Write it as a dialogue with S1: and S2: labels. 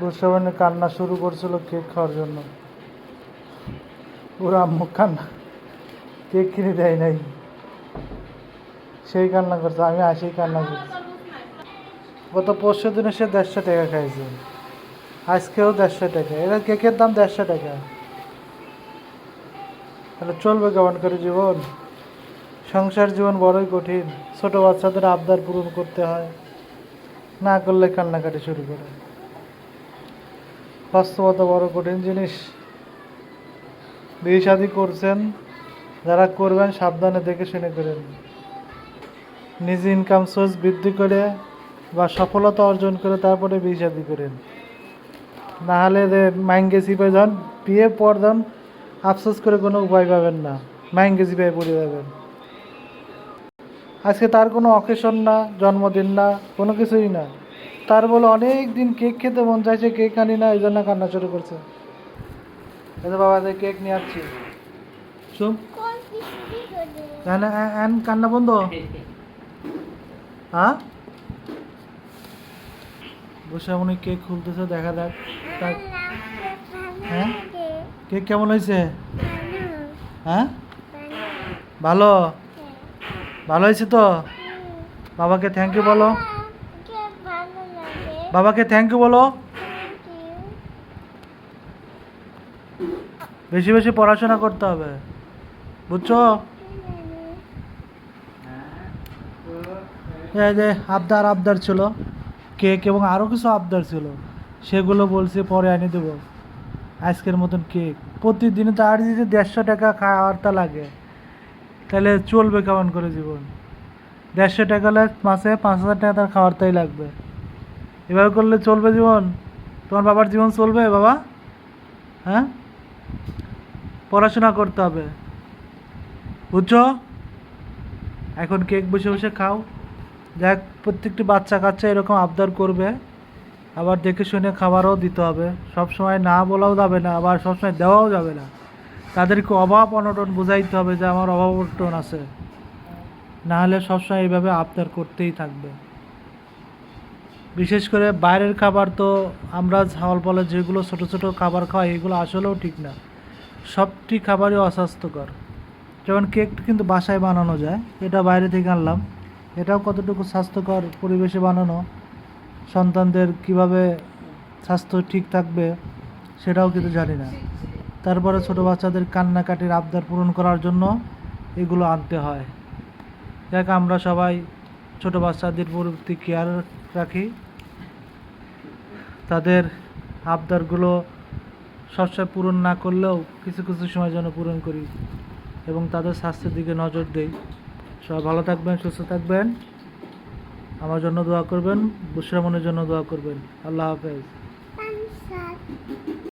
S1: বুসরামণি কান্না শুরু করছিল কেক খাওয়ার জন্য। ওর আম্মু কান্না, কেক কিনে দেয় নাই। সেই কান্না করছে, আমি আসেই কান্না করছি গত পরশু দিনে সে দেড়শো টাকা খাইছে। আজকেও দেড়শো টাকা। এরা কেকের দাম দেড়শো টাকা। তাহলে চলবে কেমন করে জীবন? সংসার জীবন বড়ই কঠিন। ছোট বাচ্চাদের আবদার পূরণ করতে হয়। না করলে কান্নাকাটি শুরু করে। বাস্তবতা বড় কঠিন জিনিস। বিয়ে শাদি করছেন, যারা করবেন সাবধানে দেখে শুনে করেন। নিজে ইনকাম সোর্স বৃদ্ধি করে বা সফলতা অর্জন করে তারপরে বিয়ে শাদি করেন। না হলে মাইঙ্গে সিপাই যান, বিয়ে পর যান, আফসোস করে কোনো উপায় পাবেন না। মাইঙ্গে সিপাই পড়ে যাবেন। আজকে তার কোনো অকেশন না, জন্মদিন না, কোনো কিছুই না। তার বলে অনেক দিন কেক খেতে মন চাইছে, কেক আনি না, এই জন্য কান্না শুরু করছে। বাবা যে কেক নিয়ে আসছি। তাহলে কান্না বন্ধ। হ্যাঁ বসে উনি কেক খুলতেছে, দেখা যাক। হ্যাঁ? কেক কেমন হয়েছে? হ্যাঁ ভালো? ভালো হয়েছে তো? বাবাকে থ্যাংক ইউ বলো। বাবাকে থ্যাংক ইউ বলো। বেশি বেশি পড়াশোনা করতে হবে। বুঝছ? আবদার আবদার ছিল। কেক এবং আরও কিছু আবদার ছিল। সেগুলো বলছে, পরে এনে দেবো। আজকের মতন কেক। প্রতিদিন তো আর যদি দেড়শো টাকা খাওয়ারটা লাগে, তাহলে চলবে কেমন করে জীবন? দেড়শো টাকা হলে মাসে পাঁচ হাজার টাকা তার খাওয়ারটাই লাগবে। এভাবে করলে চলবে জীবন? তোমার বাবার জীবন চলবে বাবা? হ্যাঁ? পড়াশোনা করতে হবে। বুঝছ? এখন কেক বসে বসে খাও। দেখ, প্রত্যেকটি বাচ্চা কাচ্চা এরকম আবদার করবে। আবার দেখে শুনে খাবারও দিতে হবে। সব সময় না বলাও যাবে না, আবার সবসময় দেওয়াও যাবে না। তাদেরকে অভাব অনটন বোঝাইতে হবে যে আমার অভাব অনটন আছে। না হলে সবসময় এইভাবে আবদার করতেই থাকবে। বিশেষ করে বাইরের খাবার তো আমরা ঝাল বলে যেগুলো ছোট ছোট খাবার খাওয়াই, এগুলো আসলেও ঠিক না। সবটি খাবারই অস্বাস্থ্যকর। যেমন কেক কিন্তু বাসায় বানানো যায়, এটা বাইরে থেকে আনলাম। এটাও কতটুকু স্বাস্থ্যকর পরিবেশে বানানো, সন্তানদের কীভাবে স্বাস্থ্য ঠিক থাকবে, সেটাও কিন্তু জানি না। তারপরে ছোট বাচ্চাদের কান্নাকাটির আবদার পূরণ করার জন্য এগুলো আনতে হয়। দেখ আমরা সবাই ছোট বাচ্চাদের প্রতি কেয়ার রাখি। তাদের আবদারগুলো সবসময় পূরণ না করলেও কিছু কিছু সময় যেন পূরণ করি এবং তাদের স্বাস্থ্যের দিকে নজর দেই। সবাই ভালো থাকবেন, সুস্থ থাকবেন। আমার জন্য দোয়া করবেন বুসরামনের জন্য দোয়া করবেন। আল্লাহ হাফেজ।